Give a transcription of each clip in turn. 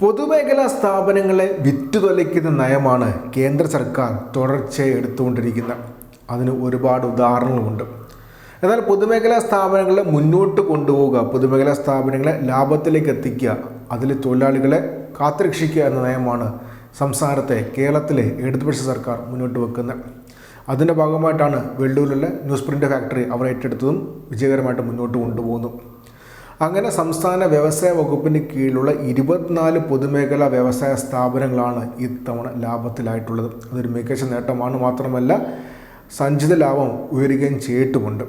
പൊതുമേഖലാ സ്ഥാപനങ്ങളെ വിറ്റുതൊലയ്ക്കുന്ന നയമാണ് കേന്ദ്ര സർക്കാർ തുടർച്ചയായി എടുത്തുകൊണ്ടിരിക്കുന്നത്. അതിന് ഒരുപാട് ഉദാഹരണങ്ങളുണ്ട് എന്നാൽ പൊതുമേഖലാ സ്ഥാപനങ്ങളെ മുന്നോട്ട് കൊണ്ടുപോവുക പൊതുമേഖലാ സ്ഥാപനങ്ങളെ ലാഭത്തിലേക്ക് എത്തിക്കുക അതിൽ തൊഴിലാളികളെ കാത്തുരക്ഷിക്കുക എന്ന നയമാണ് സംസ്ഥാനത്തെ കേരളത്തിലെ ഇടതുപക്ഷ സർക്കാർ മുന്നോട്ട് വെക്കുന്നത്. അതിന്റെ ഭാഗമായിട്ടാണ് വെള്ളൂരിലെ ന്യൂസ് പ്രിന്റ് ഫാക്ടറി അവർ ഏറ്റെടുത്തതും വിജയകരമായിട്ട് മുന്നോട്ട് കൊണ്ടുപോകുന്നു അങ്ങനെ സംസ്ഥാന വ്യവസായ വകുപ്പിന് കീഴിലുള്ള ഇരുപത്തിനാല് പൊതുമേഖലാ വ്യവസായ സ്ഥാപനങ്ങളാണ് ഇത്തവണ ലാഭത്തിലായിട്ടുള്ളത്. അതൊരു മികച്ച നേട്ടമാണ്. മാത്രമല്ല സഞ്ചിത ലാഭം ഉയരുകയും ചെയ്തിട്ടുമുണ്ട്.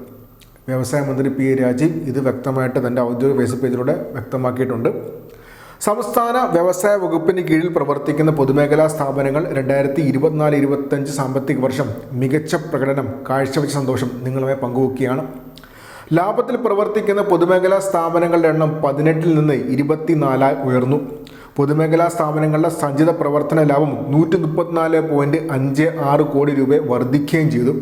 വ്യവസായ മന്ത്രി പി രാജീവ് ഇത് വ്യക്തമായിട്ട് തന്റെ ഔദ്യോഗിക ഫേസ്ബുക്ക് പേജിലൂടെ വ്യക്തമാക്കിയിട്ടുണ്ട്. സംസ്ഥാന വ്യവസായ വകുപ്പിന് കീഴിൽ പ്രവർത്തിക്കുന്ന പൊതുമേഖലാ സ്ഥാപനങ്ങൾ രണ്ടായിരത്തി ഇരുപത്തിനാല് ഇരുപത്തഞ്ച് സാമ്പത്തിക വർഷം മികച്ച പ്രകടനം കാഴ്ചവെച്ച സന്തോഷം നിങ്ങളുമായി പങ്കുവെക്കുകയാണ്. ലാഭത്തിൽ പ്രവർത്തിക്കുന്ന പൊതുമേഖലാ സ്ഥാപനങ്ങളുടെ എണ്ണം പതിനെട്ടിൽ നിന്ന് ഇരുപത്തിനാലായി ഉയർന്നു. പൊതുമേഖലാ സ്ഥാപനങ്ങളുടെ സഞ്ചിത പ്രവർത്തന ലാഭം നൂറ്റി മുപ്പത്തിനാല് പോയിന്റ് അഞ്ച് ആറ് കോടി രൂപ വർദ്ധിക്കുകയും ചെയ്തു.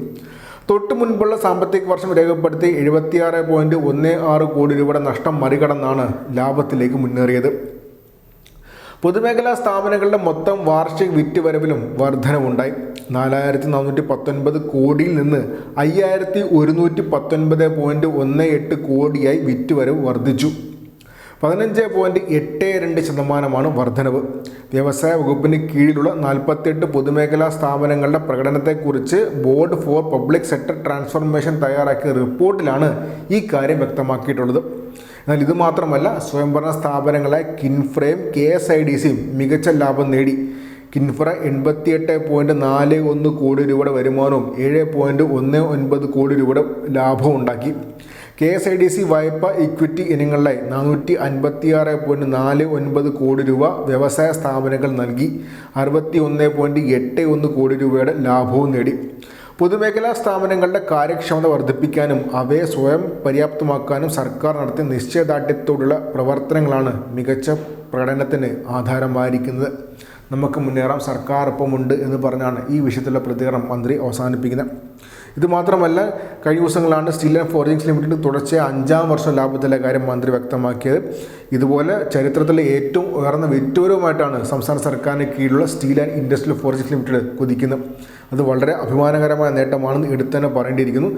തൊട്ടു മുൻപുള്ള സാമ്പത്തിക വർഷം രേഖപ്പെടുത്തി എഴുപത്തിയാറ് പോയിന്റ് ഒന്ന് ആറ് കോടി രൂപയുടെ നഷ്ടം മറികടന്നാണ് ലാഭത്തിലേക്ക് മുന്നേറിയത്. പൊതുമേഖലാ സ്ഥാപനങ്ങളുടെ മൊത്തം വാർഷിക വിറ്റുവരവിലും വർധനവുണ്ടായി. നാലായിരത്തി നാനൂറ്റി പത്തൊൻപത് കോടിയിൽ നിന്ന് അയ്യായിരത്തി ഒരുന്നൂറ്റി പത്തൊൻപത് പോയിന്റ് ഒന്ന് എട്ട് കോടിയായി വിറ്റുവരവ് വർദ്ധിച്ചു. പതിനഞ്ച് പോയിന്റ് എട്ട് രണ്ട് ശതമാനമാണ് വർധനവ്. വ്യവസായ വകുപ്പിന് കീഴിലുള്ള നാൽപ്പത്തെട്ട് പൊതുമേഖലാ സ്ഥാപനങ്ങളുടെ പ്രകടനത്തെക്കുറിച്ച് board for public sector transformation തയ്യാറാക്കിയ റിപ്പോർട്ടിലാണ് ഈ കാര്യം വ്യക്തമാക്കിയിട്ടുള്ളത്. എന്നാൽ ഇത് മാത്രമല്ല സ്വയംഭരണ സ്ഥാപനങ്ങളെ കിൻഫ്രെയും കെ എസ് ഐ ഡി സിയും മികച്ച ലാഭം നേടി. കിൻഫ്ര എൺപത്തിയെട്ട് പോയിന്റ് നാല് ഒന്ന് കോടി രൂപയുടെ വരുമാനവും ഏഴ് പോയിന്റ് ഒന്ന് ഒൻപത് കോടി രൂപയുടെ ലാഭവും ഉണ്ടാക്കി. K S I D C വായ്പ ഇക്വിറ്റി ഇനങ്ങളിലെ നാനൂറ്റി അൻപത്തിയാറ് പോയിന്റ് നാല് ഒൻപത് കോടി രൂപ വ്യവസായ സ്ഥാപനങ്ങൾ നൽകി. അറുപത്തി ഒന്ന് പോയിന്റ് എട്ട് ഒന്ന് കോടി രൂപയുടെ ലാഭവും നേടി. പൊതുമേഖലാ സ്ഥാപനങ്ങളുടെ കാര്യക്ഷമത വർദ്ധിപ്പിക്കാനും അവയെ സ്വയം പര്യാപ്തമാക്കാനും സർക്കാർ നടത്തിയ നിശ്ചയദാർഢ്യത്തോടുള്ള പ്രവർത്തനങ്ങളാണ് മികച്ച പ്രകടനത്തിന് ആധാരമായിരിക്കുന്നത്. നമുക്ക് മുന്നേറാം സർക്കാർ ഒപ്പമുണ്ട് എന്ന് പറഞ്ഞാണ് ഈ വിഷയത്തിലുള്ള പ്രതികരണം മന്ത്രി അവസാനിപ്പിക്കുന്നത്. ഇത് മാത്രമല്ല കഴിഞ്ഞ ദിവസങ്ങളാണ് സ്റ്റീൽ ആൻഡ് ഫോർജിങ്സ് ലിമിറ്റഡ് തുടർച്ചയായ അഞ്ചാം വർഷം ലാഭത്തിലെ കാര്യം മന്ത്രി വ്യക്തമാക്കിയത്. ഇതുപോലെ ചരിത്രത്തിലെ ഏറ്റവും ഉയർന്ന വിറ്റോരവുമായിട്ടാണ് സംസ്ഥാന സർക്കാരിന് കീഴിലുള്ള steel and industrial forest limited കുതിക്കുന്നത്. അത് വളരെ അഭിമാനകരമായ നേട്ടമാണെന്ന് എടുത്തു തന്നെ പറയേണ്ടിയിരിക്കുന്നു.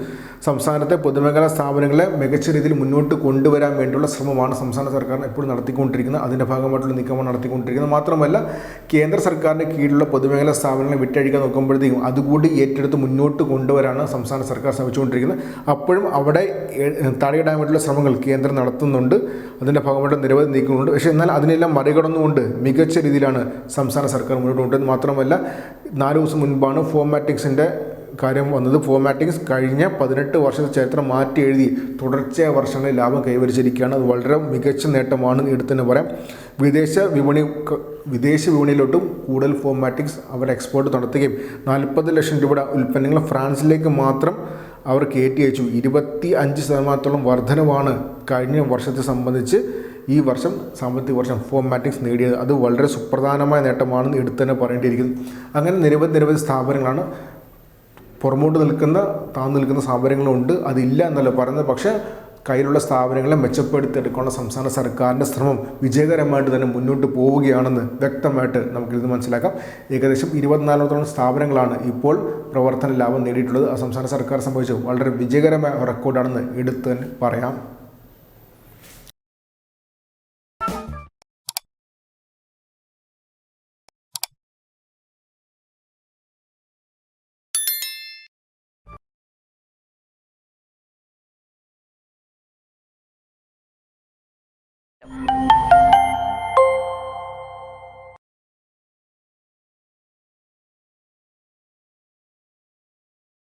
സംസ്ഥാനത്തെ പൊതുമേഖലാ സ്ഥാപനങ്ങളെ മികച്ച രീതിയിൽ മുന്നോട്ട് കൊണ്ടുവരാൻ വേണ്ടിയുള്ള ശ്രമമാണ് സംസ്ഥാന സർക്കാർ എപ്പോഴും നടത്തിക്കൊണ്ടിരിക്കുന്നത്. അതിന്റെ ഭാഗമായിട്ടുള്ള നീക്കമാണ് നടത്തിക്കൊണ്ടിരിക്കുന്നത്. മാത്രമല്ല കേന്ദ്ര സർക്കാരിന്റെ കീഴിലുള്ള പൊതുമേഖലാ സ്ഥാപനങ്ങളെ വിട്ടഴിക്കാൻ നോക്കുമ്പോഴത്തേക്കും അതുകൂടി ഏറ്റെടുത്ത് മുന്നോട്ട് കൊണ്ടുവരാനാണ് സംസ്ഥാന സർക്കാർ ശ്രമിച്ചുകൊണ്ടിരിക്കുന്നത്. അപ്പോഴും അവിടെ തടയിടാൻ വേണ്ടിയുള്ള ശ്രമങ്ങൾ കേന്ദ്രം നടത്തുന്നുണ്ട്. അതിന്റെ ഭാഗമായിട്ട് നിരവധി നീക്കങ്ങളുണ്ട്. പക്ഷേ എന്നാൽ അതിനെല്ലാം മറികടന്നുകൊണ്ട് മികച്ച രീതിയിലാണ് സംസ്ഥാന സർക്കാർ മുന്നോട്ട് കൊണ്ടുവരുന്നത്. മാത്രമല്ല നാല് ദിവസം മുൻപാണ് ഫോമാറ്റിക്സിന്റെ കാര്യം വന്നത്. ഫോമാറ്റിക്സ് കഴിഞ്ഞ പതിനെട്ട് വർഷത്തെ ചരിത്രം മാറ്റി എഴുതി തുടർച്ചയായ വർഷങ്ങളിൽ ലാഭം കൈവരിച്ചിരിക്കുകയാണ്. അത് വളരെ മികച്ച നേട്ടമാണ് എടുത്തു തന്നെ പറയാം. വിദേശ വിപണി വിദേശ വിപണിയിലോട്ടും കൂടുതൽ ഫോമാറ്റിക്സ് അവർ എക്സ്പോർട്ട് നടത്തുകയും നാൽപ്പത് ലക്ഷം രൂപയുടെ ഉൽപ്പന്നങ്ങൾ ഫ്രാൻസിലേക്ക് മാത്രം അവർ കയറ്റി അയച്ചു. ഇരുപത്തി അഞ്ച് ശതമാനത്തോളം വർധനവാണ് കഴിഞ്ഞ വർഷത്തെ സംബന്ധിച്ച് ഈ വർഷം സാമ്പത്തിക വർഷം ഫോമാറ്റിക്സ് നേടിയത് അത് വളരെ സുപ്രധാനമായ നേട്ടമാണെന്ന് എടുത്തു തന്നെ പറയേണ്ടിയിരിക്കുന്നു. അങ്ങനെ നിരവധി നിരവധി സ്ഥാപനങ്ങളാണ് പുറമോട്ട് നിൽക്കുന്ന താഴ്ന്നു നിൽക്കുന്ന സ്ഥാപനങ്ങളുണ്ട്. അതില്ല എന്നല്ല പറയുന്നത്. പക്ഷേ കയ്യിലുള്ള സ്ഥാപനങ്ങളെ മെച്ചപ്പെടുത്തിയെടുക്കാനുള്ള സംസ്ഥാന സർക്കാരിന്റെ ശ്രമം വിജയകരമായിട്ട് തന്നെ മുന്നോട്ട് പോവുകയാണെന്ന് വ്യക്തമായിട്ട് നമുക്കിത് മനസ്സിലാക്കാം. ഏകദേശം ഇരുപത്തിനാലോത്തോളം സ്ഥാപനങ്ങളാണ് ഇപ്പോൾ പ്രവർത്തന ലാഭം നേടിയിട്ടുള്ളത്. സംസ്ഥാന സർക്കാർ സംബന്ധിച്ച് വളരെ വിജയകരമായ റെക്കോർഡാണെന്ന് എടുത്തു തന്നെ പറയാം.